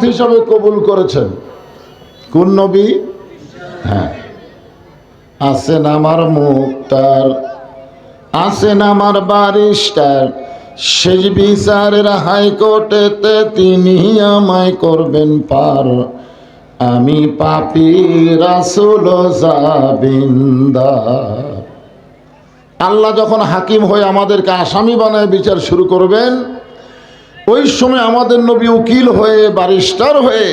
উম্মত হিসাবে কবুল করেছেন। কোন নবী? হ্যাঁ। আছেন আমার মুক্তার আছেন আমার বারিস্টার। শেষ বিচারের হাইকোর্টেতে তিনি আমায় করবেন পার। আমি পাপি রাসুল আল্লাহ যখন হাকিম হয়ে আমাদেরকে আসামি বানায় বিচার শুরু করবেন ওই সময় আমাদের নবী উকিল হয়ে বারিস্টার হয়ে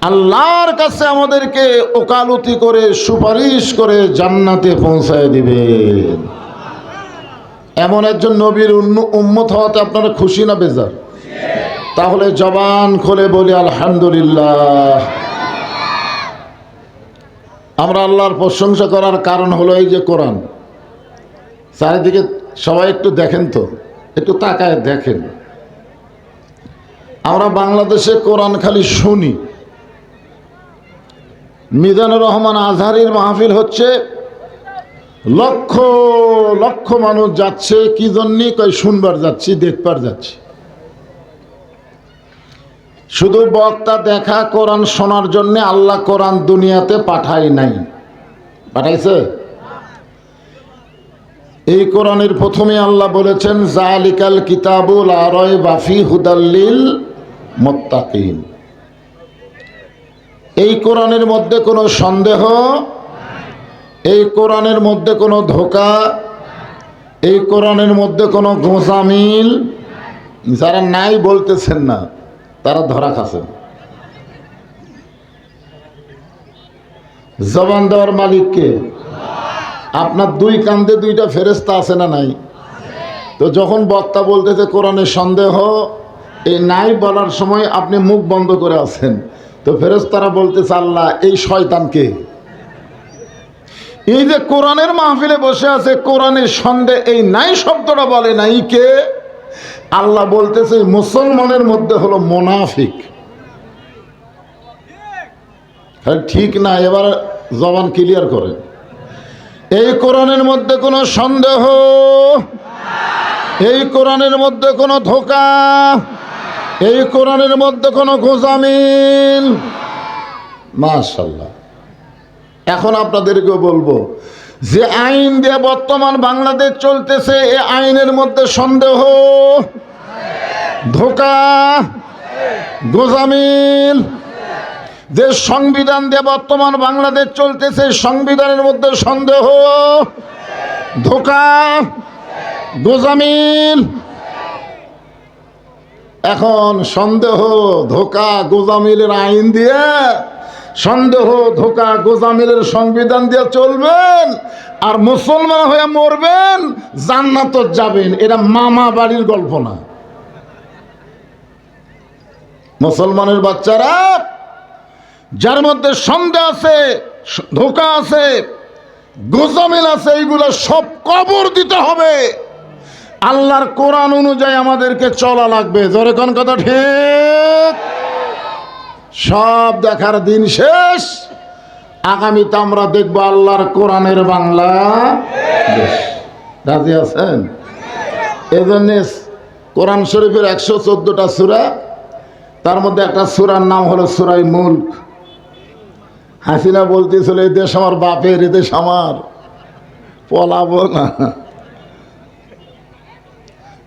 আল্লাহর কাছে আমাদেরকে ওকালতি করে, সুপারিশ করে জান্নাতে পৌঁছায় দিবে। এমন একজন নবীর উম্মত হওয়াতে আপনারা খুশি না বেজার? তাহলে জবান খোলে বলি, আলহামদুলিল্লাহ। আমরা আল্লাহর প্রশংসা করার কারণ হলো এই যে কোরআন। চারিদিকে সবাই একটু দেখেন তো, একটু তাকায় দেখেন। আমরা বাংলাদেশে কোরআন খালি শুনি। মিজানুর রহমান আজহারির মাহফিল হচ্ছে, লক্ষ লক্ষ মানুষ যাচ্ছে, কি জন্যে? কই শুনবার যাচ্ছি, দেখবার যাচ্ছি। শুধু বক্তা দেখা কোরআন শোনার জন্য আল্লাহ কোরআন দুনিয়াতে পাঠায় নাই। পাঠাইছে? এই কোরআনের প্রথমে আল্লাহ বলেছেন, জালিকাল কিতাবুল আরয় বাফি হুদাল্লিল মোত্তাকিন। এই কোরআনের মধ্যে কোনো সন্দেহ? এই কোরআনের মধ্যে কোনো ধোকা? এই কোরআনের মধ্যে কোনো গোসামিল যারা নাই বলতেছেন না, তারা ধরা খাচ্ছেন। জবান দেওয়ার মালিককে আপনার দুই কান্দে দুইটা ফেরেস্তা আছে না নাই? তো যখন বক্তা বলতেছে কোরআনের সন্দেহ এই নাই বলার সময় আপনি মুখ বন্ধ করে আছেন। তো ফেরেস্তারা বলতেছে আল্লাহ এই শয়তানকে। এই যে কোরআনের মাহফিলে বসে আছে কোরআনের সন্দেহ এই নাই শব্দটা বলে নাই কে? আল্লাহ বলতেছে মুসলমানের মধ্যে হলো মোনাফিক। হ্যাঁ, ঠিক না এবার জবান ক্লিয়ার করে। এই কোরআনের মধ্যে কোনো সন্দেহ? এই কোরআনের মধ্যে কোনো ধোকা? এই কোরআনের মধ্যে কোনো গোজামিল মাশাল্লাহ এখন আপনাদেরকে বলব, যে আইন দিয়ে বর্তমান বাংলাদেশ চলতেছে, এ আইনের মধ্যে সন্দেহ, ধোকা গোজামিল যে সংবিধান দিয়ে বর্তমান বাংলাদেশ চলতেছে সংবিধানের মধ্যে সন্দেহ, ধোকা গোজামিল এখন সন্দেহ ধোকা গোজামিলের আইন দিয়ে, সন্দেহ ধোকা গোজামিলের সংবিধান দিয়ে চলবেন আর মুসলমান হয়ে মরবেন, জান্নাত যাবেন। এটা মামা বাড়ির গল্প না। মুসলমানের বাচ্চারা, যার মধ্যে সন্দেহ আছে, ধোকা আছে, গোজামিল আছে, এইগুলো সব কবর দিতে হবে। আল্লাহর কোরআন অনুযায়ী আমাদেরকে চলা লাগবে। জোরে কোন কথা ঠিক? সব দেখার দিন শেষ। আগামীতে আমরা দেখব আল্লাহর কোরআনের বাংলা রাজি আছেন? এই জন্য কোরআন শরীফের একশো চোদ্দটা সুরা, তার মধ্যে একটা সুরার নাম হলো সুরাই মুল্ক। হাসিনা বলতেছিল, এই দেশ আমার বাপের এ দেশ আমার। পলাবো না।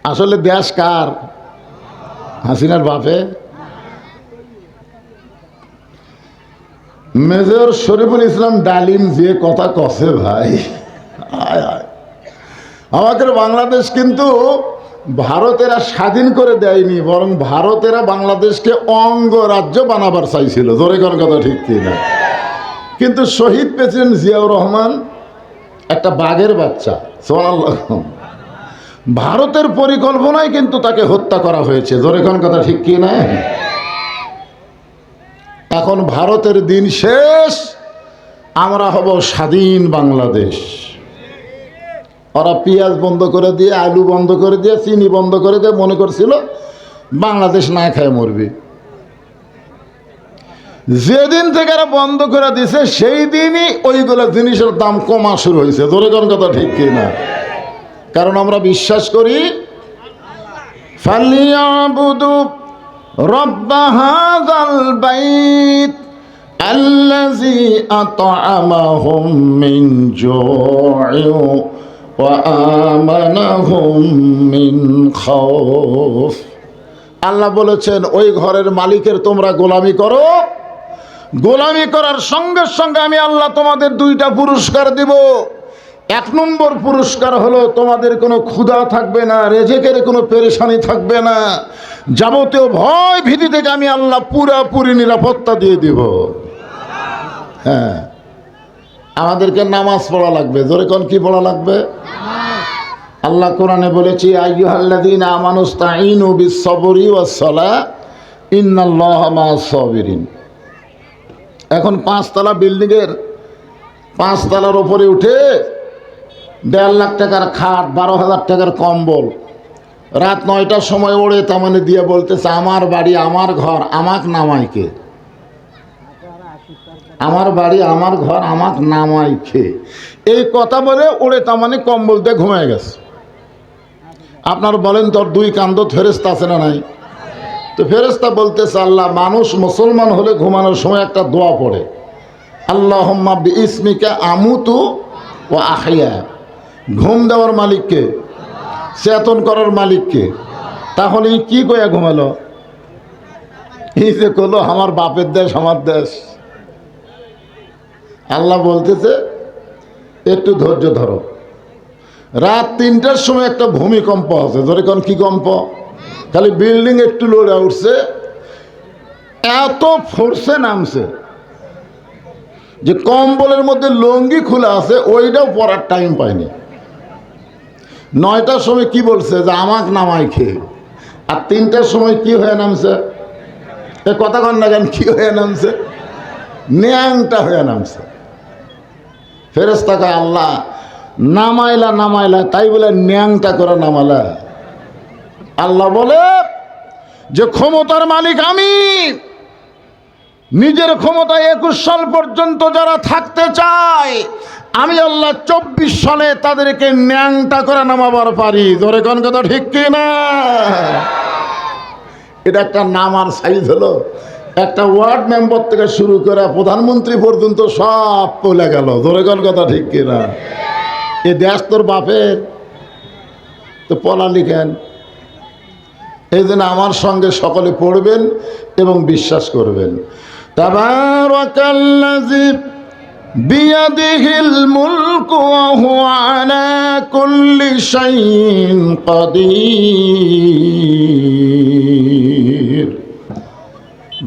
আসলে দেশ কার? হাসিনার বাপে। মেজর শরীফুল ইসলাম ডালিম যে কথা কষে ভাই। আমাদের বাংলাদেশ কিন্তু ভারতেরা স্বাধীন করে দেয়নি, বরং ভারতেরা বাংলাদেশকে অঙ্গরাজ্য বানাবার চাইছিল। জোরে কোন কথা ঠিক না কিন্তু শহীদ প্রেসিডেন্ট জিয়াউর রহমান একটা বাঘের বাচ্চা সোনাল্লাহ ভারতের পরিকল্পনায় কিন্তু তাকে হত্যা করা হয়েছে। জোরে কোন কথা ঠিক কি না? এখন ভারতের দিন শেষ, আমরা হব স্বাধীন বাংলাদেশ। ওরা পেঁয়াজ বন্ধ করে দিয়ে, আলু বন্ধ করে দিয়ে, চিনি বন্ধ করে দিয়ে মনে করছিল বাংলাদেশ না খায় মরবে। যেদিন থেকে এরা বন্ধ করে দিছে, সেই দিনই ওইগুলো জিনিসের দাম কমা শুরু হয়েছে। ধরে কথা ঠিক কি না? কারণ আমরা বিশ্বাস করি ফালিয়াবুদু رب هذا البيت الذي أطعمهم من جوع وآمنهم من خوف আল্লাহ বলেছেন ওই ঘরের মালিকের তোমরা গোলামি করো গোলামি করার সঙ্গে সঙ্গে আমি আল্লাহ তোমাদের দুইটা পুরস্কার দিব এক নম্বর পুরস্কার হলো তোমাদের কোনো ক্ষুধা থাকবে না, রেজেকের কোনো পেরেশানি থাকবে না। যাবতীয় ভয় ভীতি থেকে আমি আল্লাহ পুরাপুরি নিরাপত্তা দিয়ে দিব। হ্যাঁ। আমাদেরকে নামাজ পড়া লাগবে। জোরে কোন কি পড়া লাগবে? আল্লাহ কোরআনে বলেছি আইয়ুহাল্লাযীনা আমানুস্তাঈনু বিস-সাবরি ওয়াস-সালাহ, ইন্নাল্লাহা মা'আস-সাবিরিন। এখন পাঁচতলা বিল্ডিংয়ের পাঁচতলার ওপরে উঠে দেড় লাখ টাকার খাট, বারো হাজার টাকার কম্বল। রাত নয়টার সময় ওড়ে, তার মানে দিয়ে বলতেছে, আমার বাড়ি, আমার ঘর, আমাক নামাইকে। আমার বাড়ি, আমার ঘর, আমাক নামাইকে। এই কথা বলে ওড়ে, তার মানে কম্বল দিয়ে ঘুমিয়ে গেছে। আপনার বলেন তোর দুই কান্দ ফেরেস্তা আছে না নাই? তো ফেরেস্তা বলতেছে, আল্লাহ, মানুষ মুসলমান হলে ঘুমানোর সময় একটা দোয়া পড়ে। আল্লাহ ইসমিকা আমুতু ও আহিয়া ঘুম দেওয়ার মালিককে, চেতন করার মালিককে তাহলে কি কয়া ঘুমালো? এই যে করল আমার বাপের দেশ, আমার দেশ। আল্লাহ বলতেছে, একটু ধৈর্য ধরো। রাত তিনটার সময় একটা ভূমিকম্প আছে, ধরে কোন কি কম্প? খালি বিল্ডিং একটু লড়ে উঠছে, এত ফোর্সে নামছে যে কম্বলের মধ্যে লঙ্গি খোলা আছে, ওইটাও পরার টাইম পায়নি। নয়টার সময় কি বলছে যে আমাক নামাই খেয়ে আর তিনটার সময় কি হয়ে নামছে? এ কথা কন না কেন, কি হয়ে নামছে? ন্যাংটা হয়ে নামছে। ফেরেস্তাকে আল্লাহ, নামাইলা নামাইলা, তাই বলে ন্যাংটা করে নামালা। আল্লাহ বলে, যে ক্ষমতার মালিক আমি, নিজের ক্ষমতায় একুশ সাল পর্যন্ত যারা থাকতে চায় আমি আল্লাহ চব্বিশ সালে তাদেরকে ন্যাংটা করে নামাবার পারি। ধরে কোন কথা ঠিক কি না এটা একটা নামার সাইজ হলো। একটা ওয়ার্ড মেম্বার থেকে শুরু করে প্রধানমন্ত্রী পর্যন্ত সব পলে গেল। ধরে কোন কথা ঠিক কি না এ দেশ তোর বাপের? তো পলা লিখেন। এই জন্য আমার সঙ্গে সকলে পড়বেন এবং বিশ্বাস করবেন। তাবারাকাল্লাযী মুলকু ওয়া হুয়া আলা কুল্লি শাইইন কাদির।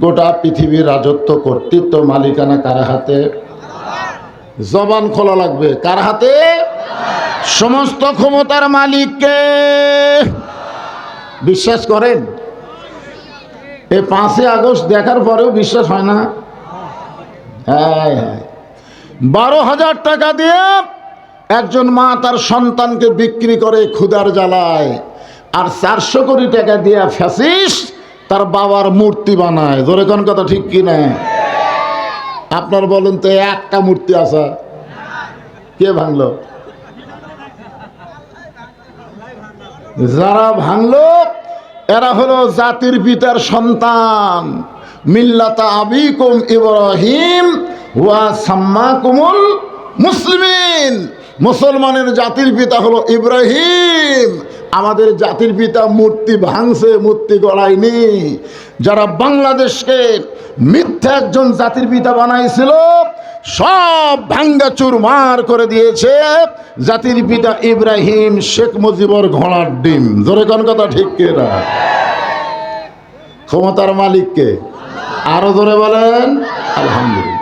গোটা পৃথিবীর রাজত্ব কর্তৃত্ব মালিকানা কার হাতে? জবান খোলা লাগবে। কার হাতে? সমস্ত ক্ষমতার মালিককে। বিশ্বাস করেন? এই পাঁচই আগস্ট দেখার পরেও বিশ্বাস হয় না? হ্যাঁ হ্যাঁ। বারো হাজার টাকা দিয়ে একজন মা তার সন্তানকে বিক্রি করে ক্ষুদার জ্বালায় আর চারশো কোটি টাকা দিয়ে ফ্যাসিস তার বাবার মূর্তি বানায়। ধরে কোন কথা ঠিক কি না? আপনার বলেন তো একটা মূর্তি আছে। কে ভাঙলো? যারা ভাঙলো, এরা হলো জাতির পিতার সন্তান। মিল্লাতা আবিকুম ইব্রাহিম ওয়া মুসলিমিন। মুসলমানের জাতির পিতা হলো ইব্রাহিম। আমাদের জাতির পিতা মূর্তি ভাঙছে, মূর্তি গড়ায়নি যারা বাংলাদেশকে মিথ্যা একজন জাতির পিতা বানাইছিল, সব ভাঙ্গা চুরমার করে দিয়েছে জাতির পিতা ইব্রাহিম শেখ মুজিবর ঘোড়ার ডিম। ধরে কোন কথা ঠিক কে না ক্ষমতার মালিককে আরও ধরে বলেন, আলহামদুলিল্লাহ।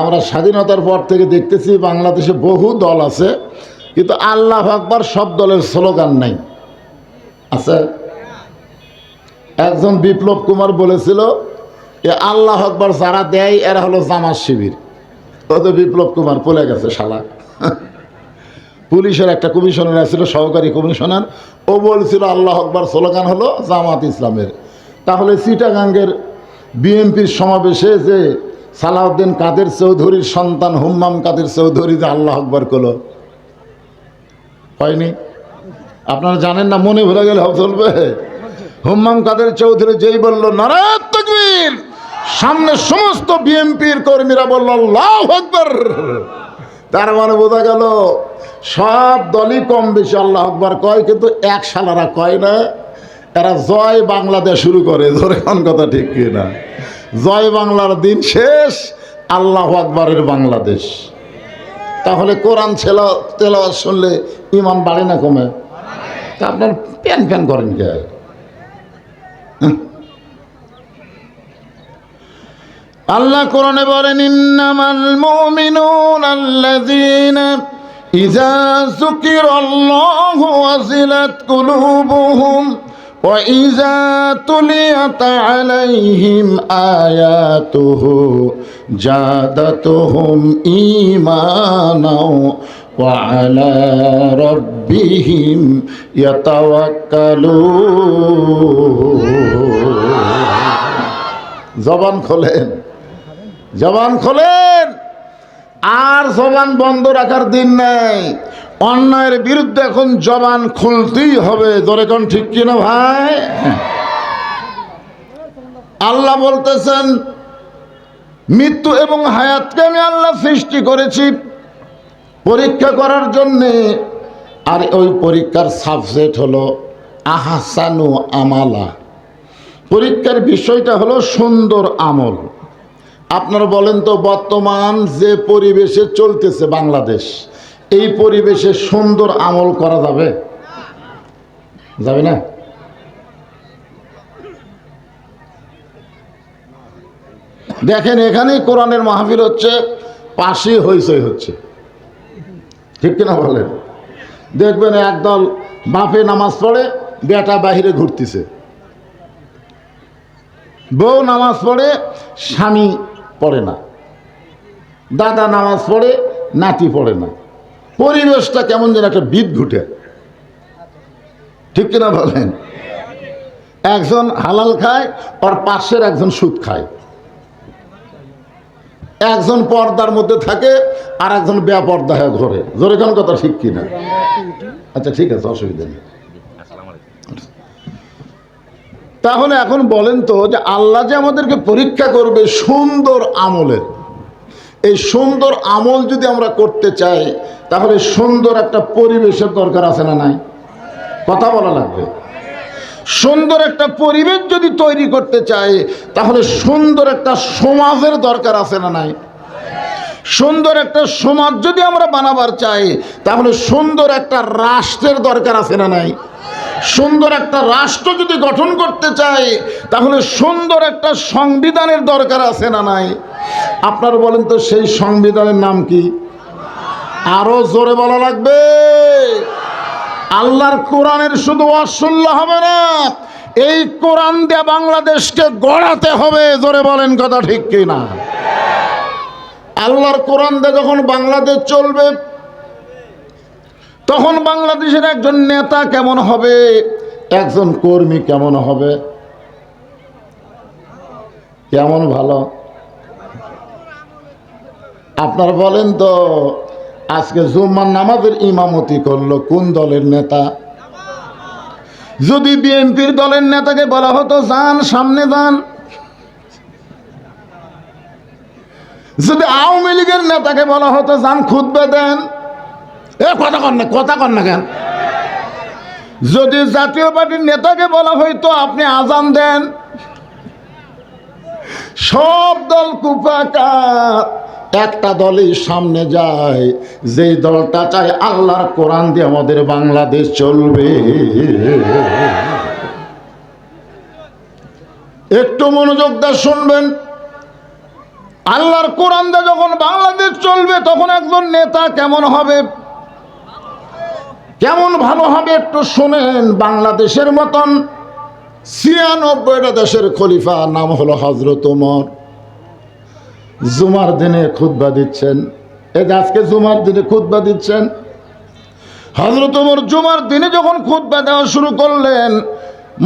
আমরা স্বাধীনতার পর থেকে দেখতেছি বাংলাদেশে বহু দল আছে, কিন্তু আল্লাহ আকবার সব দলের স্লোগান নাই। আছে? একজন বিপ্লব কুমার বলেছিল, এ আল্লাহ আকবর যারা দেয়, এরা হলো জামাত শিবির। ও তো বিপ্লব কুমার, পলে গেছে শালা। পুলিশের একটা কমিশনার ছিল, সহকারী কমিশনার, ও বলছিল, আল্লাহ আকবর স্লোগান হলো জামাত ইসলামের। তাহলে চিটাগাঙ্গের বিএনপির সমাবেশে যে সালাউদ্দিন কাদের চৌধুরীর সন্তান হুম্মাম কাদের চৌধুরী যে আল্লাহ আকবর করল? হয়নি? আপনারা জানেন না, মনে ভুলে গেলে চলবে। হুম্মাম কাদের চৌধুরী যেই বলল, নারায়ণ সামনে সমস্ত বিএনপির কর্মীরা বলল, আল্লাহ আকবর তার মানে বোঝা গেল, সব দলই কম বেশি আল্লাহ আকবর কয়, কিন্তু এক সালারা কয় না, এরা জয় বাংলাদেশ শুরু করে। ধরে কোন কথা ঠিক কি না জয় বাংলার দিন শেষ, আল্লাহ আকবরের বাংলাদেশ। তাহলে কোরআন ছেলা, তেলাওয়াত শুনলে ইমান বাড়ে না কমে? তা আপনার প্যান প্যান করেন কে? আল্লাহ কোরআনে বলেন, ইন্নামাল মুমিনুন আল্লাযীনা ইযা যুকিরাল্লাহু ওয়াজিলাত কুলুবুহুম। وإذا تليت عليهم آياته زادتهم إيمانا وعلى ربهم يتوكلون জবান খোলেন জবান খোলেন আর জবান বন্ধ রাখার দিন নেই অন্যায়ের বিরুদ্ধে এখন জবান খুলতেই হবে। ধরে কোন ঠিক কিনা ভাই? আল্লাহ বলতেছেন, মৃত্যু এবং হায়াতকে আমি আল্লাহ সৃষ্টি করেছি পরীক্ষা করার জন্যে। আর ওই পরীক্ষার সাবজেক্ট হলো আহাসানু আমালা। পরীক্ষার বিষয়টা হলো সুন্দর আমল। আপনারা বলেন তো, বর্তমান যে পরিবেশে চলতেছে বাংলাদেশ এই পরিবেশে সুন্দর আমল করা যাবে। যাবে না? দেখেন, এখানেই কোরআনের মাহফিল হচ্ছে পাশে হইচই হচ্ছে। ঠিক কিনা বলেন? দেখবেন একদল বাপে নামাজ পড়ে, বেটা বাহিরে ঘুরতেছে। বউ নামাজ পড়ে, স্বামী পড়ে না। দাদা নামাজ পড়ে, নাতি পড়ে না। পরিবেশটা কেমন যেন একটা বিদ ঘুটে। ঠিক কিনা বলেন? একজন হালাল খায়, আর পাশের একজন সুদ খায়। একজন পর্দার মধ্যে থাকে, আর একজন বেপর্দা হয় ঘরে। জোরে কোন কথা ঠিক কিনা? আচ্ছা ঠিক আছে, অসুবিধা নেই। তাহলে এখন বলেন তো যে আল্লাহ যে আমাদেরকে পরীক্ষা করবে সুন্দর আমলের। এই সুন্দর আমল যদি আমরা করতে চাই, তাহলে সুন্দর একটা পরিবেশের দরকার আছে না নাই? কথা বলা লাগবে। সুন্দর একটা পরিবেশ যদি তৈরি করতে চাই, তাহলে সুন্দর একটা সমাজের দরকার আছে না নাই? সুন্দর একটা সমাজ যদি আমরা বানাবার চাই, তাহলে সুন্দর একটা রাষ্ট্রের দরকার আছে না নাই? সুন্দর একটা রাষ্ট্র যদি গঠন করতে চাই, তাহলে সুন্দর একটা সংবিধানের দরকার আছে না নাই? আপনারা বলেন তো সেই সংবিধানের নাম কি? আরও জোরে বলা লাগবে। আল্লাহর কোরআনের শুধু অশুল্য হবে না, এই কোরআন দিয়ে বাংলাদেশকে গড়াতে হবে, জোরে বলেন কথা ঠিক কি না আল্লাহর কোরআন দিয়ে যখন বাংলাদেশ চলবে, তখন বাংলাদেশের একজন নেতা কেমন হবে? একজন কর্মী কেমন হবে? কেমন ভালো? আপনার বলেন তো, আজকে জুম্মার নামাজের ইমামতি করল কোন দলের নেতা? যদি বিএনপির দলের নেতাকে বলা হতো, যান, সামনে যান। যদি আওয়ামী লীগের নেতাকে বলা হতো, যান খুদবে দেন। এ, কথা কর না, কথা কর না কেন? যদি জাতীয় পার্টির নেতাকে বলা হয়তো আপনি আজান দেন। সব দল কুপাকার একটা দলই সামনে যায়। যেই দলটা চায় আল্লাহর কোরআন দিয়ে আমাদের বাংলাদেশ চলবে। একটু মনোযোগ দিয়ে শুনবেন। আল্লাহর কোরআন দিয়ে যখন বাংলাদেশ চলবে, তখন একজন নেতা কেমন হবে? কেমন ভালো হবে একটু শোনেন। বাংলাদেশের মতন ছিয়ানব্বইটা দেশের খলিফা নাম হলো হজরত ওমর। জুমার দিনে খুতবা দিচ্ছেন। এই আজকে জুমার দিনে খুতবা দিচ্ছেন। হজরত ওমর জুমার দিনে যখন খুতবা দেওয়া শুরু করলেন,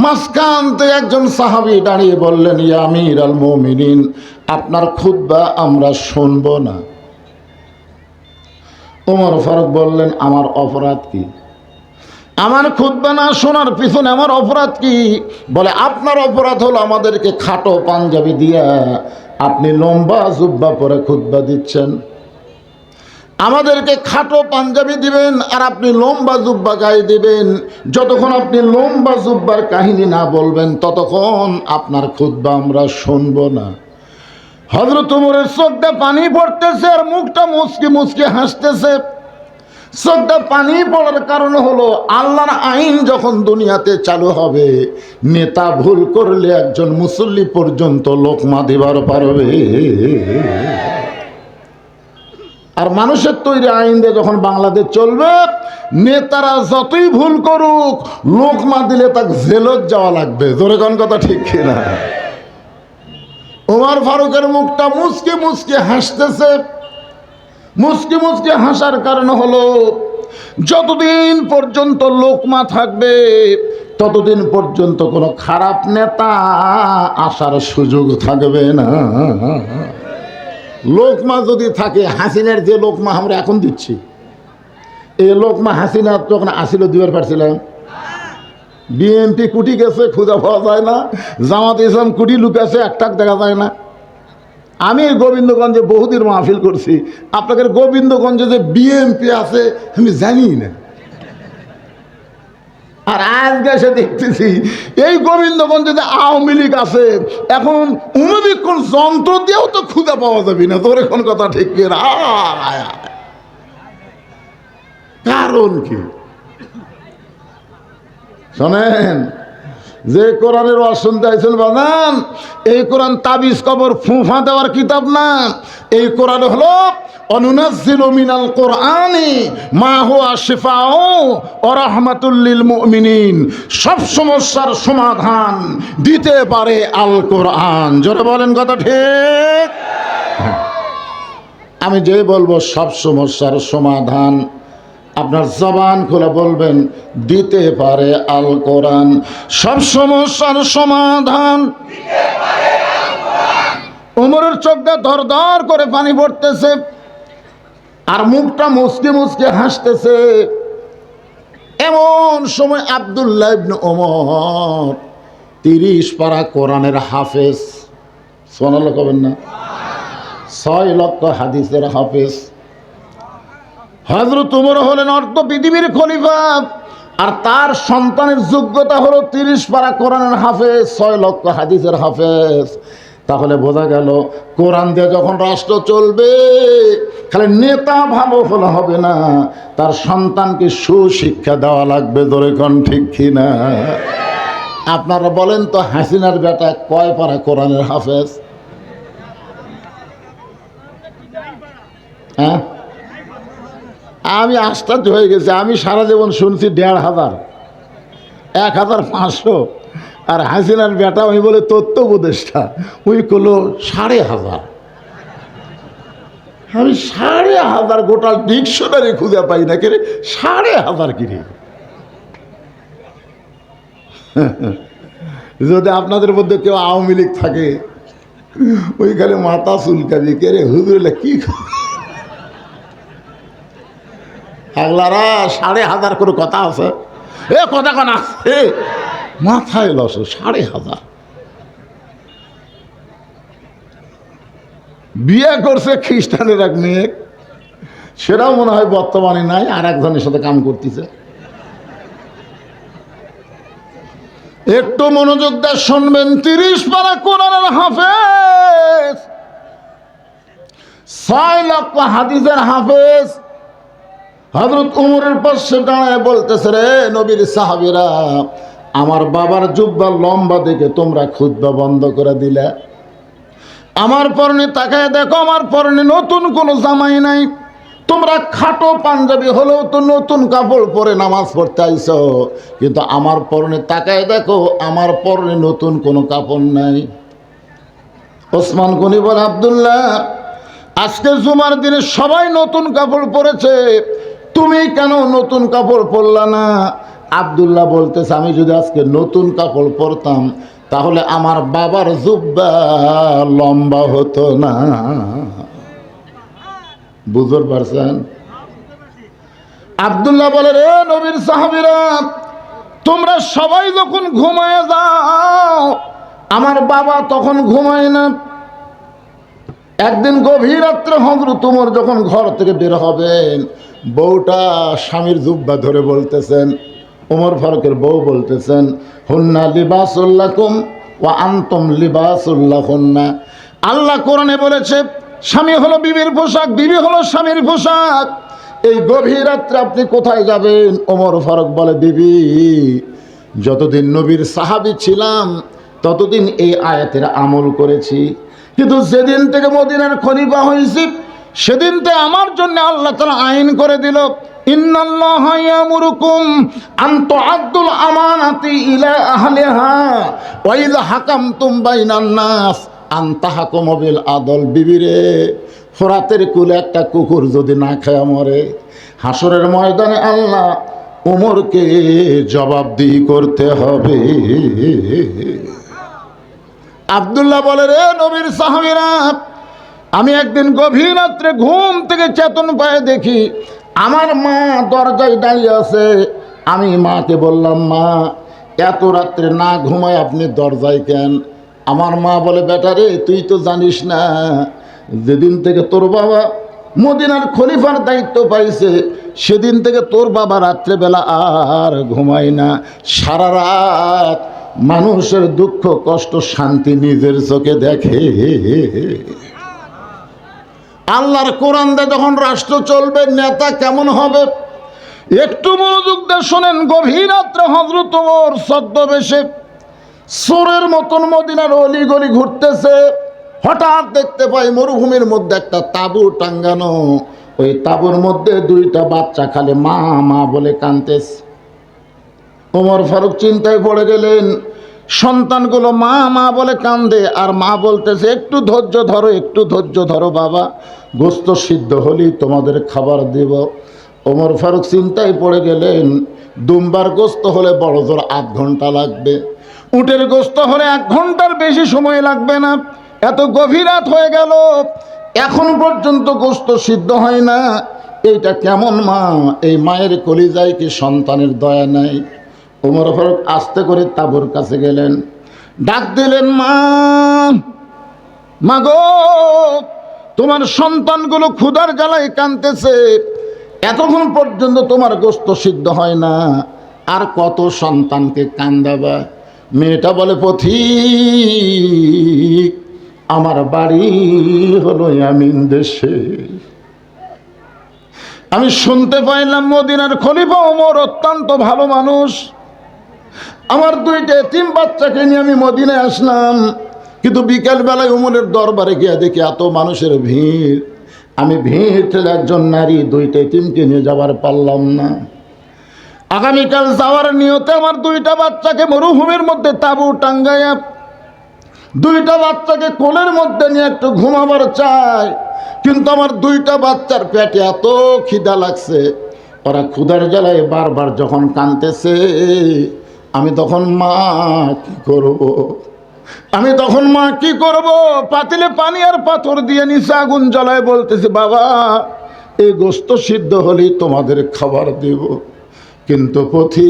মাঝখান একজন সাহাবি দাঁড়িয়ে বললেন, ইয়া আমির আল মোমিনিন, আপনার খুতবা আমরা শুনব না। ওমর ফারুক বললেন, আমার অপরাধ কি? আমার খুতবা না শোনার পিছনে আমার অপরাধ কি? বলে, আপনার অপরাধ হলো আমাদেরকে খাটো পাঞ্জাবি দিয়া আপনি লম্বা জুব্বা পরে খুতবা দিচ্ছেন। আমাদেরকে খাটো পাঞ্জাবি দিবেন আর আপনি লম্বা জুব্বা গায়ে দিবেন। যতক্ষণ আপনি লম্বা জুব্বার কাহিনী না বলবেন, ততক্ষণ আপনার খুতবা আমরা শুনব না। হজরত উমরের চোখটা পানি পড়তেছে আর মুখটা মুচকি মুচকি হাসতেছে। চোখটা পানি পড়ার কারণ হলো আল্লাহর আইন যখন দুনিয়াতে চালু হবে, নেতা ভুল করলে একজন মুসল্লি পর্যন্ত লোকমা দিবার পারবে। আর মানুষের তৈরি আইন দিয়ে যখন বাংলাদেশ চলবে, নেতারা যতই ভুল করুক লোকমা দিলে তাকে জেলত যাওয়া লাগবে। জোরে কোন কথা ঠিক কিনা? ওমর ফারুকের মুখটা মুচকে মুচকে হাসতেছে। মুচকি মুচকি হাসার কারণ হলো, যতদিন পর্যন্ত লোকমা থাকবে, ততদিন পর্যন্ত কোনো খারাপ নেতা আসার সুযোগ থাকবে না। লোকমা যদি থাকে, হাসিনার যে লোকমা আমরা এখন দিচ্ছি এই লোকমা হাসিনা যখন আসিল দিবার পারছিলাম। বিএনপি কুটি গেছে, খুঁজে পাওয়া যায় না। জামাত ইসলাম কুটি লুকাছে একটাক দেখা যায় না। আমি গোবিন্দগঞ্জে বহুদিন মাহফিল করছি। আপনাদের গোবিন্দগঞ্জে যে বিএনপি আছে, আমি জানি না। আর আজকে এসে দেখতেছি, এই গোবিন্দগঞ্জে যে আওয়ামী লীগ আছে, এখন অনুবীক্ষণ যন্ত্র দিয়েও তো খুঁজে পাওয়া যাবে না। তোর এখন কথা ঠিক। কারণ কি? শোনেন যে কোরআনের ওয়াজ শুনতে বাজান, এই কোরআন তাবিজ, কবর, ফুফা দেওয়ার কিতাব না। এই কোরআন হলো মিনাল সব সমস্যার সমাধান দিতে পারে আল কোরআন। জোরে বলেন কথা ঠিক? আমি যে বলব, সব সমস্যার সমাধান আপনার জবান খুলে বলবেন, দিতে পারে আল কোরআন। সব সমস্যার সমাধান। উমরের চোখটা ধর করে পানি পড়তেছে, আর মুখটা মুচকে মুচকে হাসতেছে। এমন সময় আবদুল্লাহ তিরিশ পারা কোরআনের হাফেজ সোনাল কবেন না? ছয় লক্ষ হাদিসের হাফেজ। হজরত উমর হলেন অর্থ পৃথিবীর খলিফা, আর তার সন্তানের যোগ্যতা হলো তিরিশ পারা কোরআনের হাফেজ, ছয় লক্ষ হাদিসের হাফেজ। তাহলে বোঝা গেল, কোরআন দিয়ে যখন রাষ্ট্র চলবে, খালি নেতা ভালো হলে হবে না, তার সন্তানকে সুশিক্ষা দেওয়া লাগবে, ধরে কোন ঠিক কিনা? আপনারা বলেন তো, হাসিনার বেটা কয় পারা কোরআনের হাফেজ? হ্যাঁ? আমি আশ্চর্য হয়ে গেছি, আমি সারা জীবন শুনছি দেড় হাজার, এক হাজার পাঁচশো। আর হাসিনার বেটা ওই বলে তথ্য উপদেষ্টা ওই করল সাড়ে হাজার। আমি সাড়ে হাজার গোটা ডিকশনারি খুঁজে পাই না, কিরে সাড়ে হাজার কিরে? যদি আপনাদের মধ্যে কেউ আওয়ামী লীগ থাকে, ওইখানে মাথা চুলকাবি কে রে হুজুরলা কি করে? আগলারা সাড়ে হাজার করে কথা আছে। এ কথা কোন আছে মাথায় লস, সাড়ে হাজার। বিয়ে করছে খ্রিস্টানের এক মেয়ে। সেটাও মনে হয় বর্তমানে নাই, আর একজনের সাথে কাম করতেছে। একটু মনোযোগ দিয়ে শুনবেন, তিরিশ পারা কোরআনের হাফেজ। ছয় লক্ষ হাদিসের হাফেজ। হজরত উমরের পাশে দাঁড়ায় বলতেছে, রে নবীর সাহাবিরা, আমার বাবার জুব্বা লম্বা দেখে তোমরা খুদ্া বন্ধ করে দিলে। আমার পরনে তাকায় দেখো, আমার পরনে নতুন কোনো জামাই নাই। তোমরা খাটো পাঞ্জাবি হলেও তো নতুন কাপড় পরে নামাজ পড়তে আইছো। কিন্তু আমার পরনে তাকায় দেখো, আমার পরনে নতুন কোনো কাপড় নাই। ওসমান গনি বলে, আবদুল্লাহ, আজকে জুমার দিনে সবাই নতুন কাপড় পরেছে। তুমি কেন নতুন কাপড় পরলা না? আবদুল্লাহ বলতেছে, আমি যদি আজকে নতুন কাপড় পরতাম, তাহলে আমার বাবার জুব্বা লম্বা হতো না। বুঝতে পারছেন? আবদুল্লাহ বলে রে নবীর সাহাবিরা, তোমরা সবাই যখন ঘুমায় যাও, আমার বাবা তখন ঘুমায় না। একদিন গভীর রাত্রে হজরত তোমার যখন ঘর থেকে বের হবেন বউটা স্বামীর জুব্বা ধরে বলতেছেন ওমর ফারুকের বউ বলতেছেন, হুন্না লিবাসুল্লাকুম ও আন্তম লিবাসুল্লাহ হুন্না আল্লাহ কোরআনে বলেছে, স্বামী হলো বিবির পোশাক, বিবি হলো স্বামীর পোশাক। এই গভীর রাত্রে আপনি কোথায় যাবেন? ওমর ফারুক বলে, বিবি, যতদিন নবীর সাহাবি ছিলাম, ততদিন এই আয়াতের আমল করেছি। কিন্তু যেদিন থেকে মদিনার খলিফা হয়েছি সেদিন থেকে আমার জন্য আল্লাহ তালা আইন করে দিল আদল বিবিরে। ফোরাতের কুলে একটা কুকুর যদি না খায় মরে হাসরের ময়দানে আল্লাহ উমরকে জবাবদিহি করতে হবে। আবদুল্লাহ বলে, রে নবীর সাহাবিরা আমি একদিন গভীর রাত্রে ঘুম থেকে চেতন পায়ে দেখি আমার মা দরজায় দাঁড়িয়ে আছে। আমি মাকে বললাম, মা, এত রাত্রে না ঘুমায় আপনি দরজায় কেন? আমার মা বলে, বেটা রে, তুই তো জানিস না, যেদিন থেকে তোর বাবা মদিনার খলিফার দায়িত্ব পাইছে, সেদিন থেকে তোর বাবা রাত্রেবেলা আর ঘুমায় না। সারা রাত মানুষের দুঃখ, কষ্ট, শান্তি নিজের চোখে দেখে। আল্লাহর কোরআন দিয়ে যখন রাষ্ট্র চলবে, নেতা কেমন হবে? একটু মনোযোগ দিয়ে শোনেন, গভীর রাত্রে হজরত ওমর ছদ্মবেশে সোরের মতন মদিনার অলি গলি ঘুরতেছে। হঠাৎ দেখতে পাই মরুভূমির মধ্যে একটা তাঁবু টাঙ্গানো ওই তাঁবুর মধ্যে দুইটা বাচ্চা খালে মা মা বলে কানতেছে ওমর ফারুক চিন্তায় পড়ে গেলেন সন্তানগুলো মা মা বলে কান্দে, আর মা বলতেছে, একটু ধৈর্য ধরো, একটু ধৈর্য ধরো বাবা। গোস্ত সিদ্ধ হলেই তোমাদের খাবার দেব। ওমর ফারুক চিন্তায় পড়ে গেলেন, দুমবার গোস্ত হলে বড় জোর আধ ঘণ্টা লাগবে। উটের গোস্ত হলে এক ঘণ্টার বেশি সময় লাগবে না। এত গভীর রাত হয়ে গেল, এখন পর্যন্ত গোস্ত সিদ্ধ হয় না। এইটা কেমন মা? এই মায়ের কলিজায় কি সন্তানের দয়া নাই? ওমর ফারুক আস্তে করে তাবুর কাছে গেলেন। ডাক দিলেন, মা মাগো তোমার সন্তানগুলো ক্ষুধার জ্বালায় কানতেছে এতক্ষণ পর্যন্ত তোমার গোস্ত সিদ্ধ হয় না। আর কত সন্তানকে কান্দাবা? মেয়েটা বলে, পথিক, আমার বাড়ি হলো আমিন দেশে। আমি শুনতে পাইলাম মদিনার খলিফা ওমর অত্যন্ত ভালো মানুষ। আমার দুইটা, তিন বাচ্চাকে নিয়ে আমি মদিনায় আসলাম। কিন্তু বিকেলবেলায় উমরের দরবারে গিয়ে দেখি এত মানুষের ভিড়। আমি ভিড় ঠেলে একজন নারী দুইটা তিনকে নিয়ে যাবার পারলাম না। আগামীকাল যাওয়ার নিয়তে আমার দুইটা বাচ্চাকে মরুভূমির মধ্যে তাবু টাঙ্গাইয়া, দুইটা বাচ্চাকে কোলের মধ্যে নিয়ে একটু ঘুমাবার চাই। কিন্তু আমার দুইটা বাচ্চার পেটে এত খিদা লাগছে। ওরা ক্ষুধার জ্বালায় বারবার যখন কানতেছে আমি তখন মা কি করব। আমি তখন মা কি করব? পাতিলে পানি আর পাথর দিয়ে নিচে আগুন জ্বলায় বলতেছে, বাবা, এই গোস্ত সিদ্ধ হলেই তোমাদের খাবার দেব। কিন্তু পথি,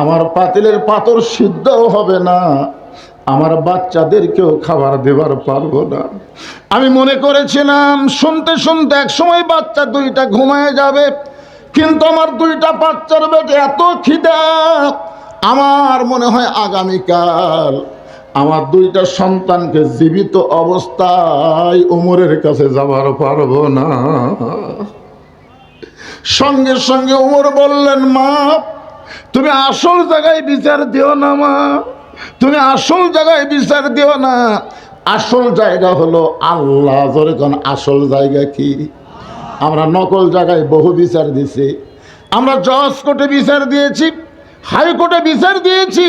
আমার পাতিলের পাথর সিদ্ধও হবে না। আমার বাচ্চাদেরকেও খাবার দেবার পারব না। আমি মনে করেছিলাম, শুনতে শুনতে এক সময় বাচ্চা দুইটা ঘুমায় যাবে। কিন্তু আমার দুইটা বাচ্চার বেটে এত খিদা, আমার মনে হয় আগামীকাল আমার দুইটা সন্তানকে জীবিত অবস্থায় উমরের কাছে যাবার পারব না। সঙ্গে সঙ্গে উমর বললেন, মা, তুমি আসল জায়গায় বিচার দিও না, মা। তুমি আসল জায়গায় বিচার দিও না। আসল জায়গা হলো আল্লাহ। আসল জায়গা কি? আমরা নকল জায়গায় বহু বিচার দিছি। আমরা জজ কোর্টে বিচার দিয়েছি হাইকোর্টে বিচার দিয়েছি,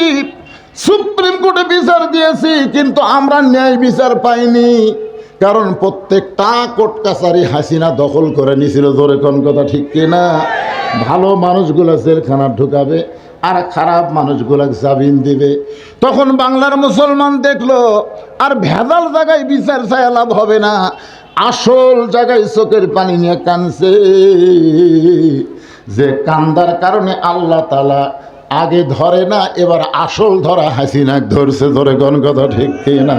সুপ্রিম কোর্টে বিচার দিয়েছি, কিন্তু আমরা ন্যায় বিচার পাইনি। কারণ প্রত্যেকটা কোর্ট কাছারি হাসিনা দখল করে নিছিল ধরে কোন কথা ঠিক কিনা ভালো মানুষগুলো জেলখানা ঢুকাবে, আর খারাপ মানুষগুলো জামিন দিবে। তখন বাংলার মুসলমান দেখল, আর ভেজাল জায়গায় বিচার চায় লাভ হবে না। আসল জায়গায় চোখের পানি নিয়ে কানছে যে কান্দার কারণে আল্লাহ তালা আগে ধরে না, এবার আসল ধরা হাসিনাক ধরছে। ধরে কোন কথা ঠিক না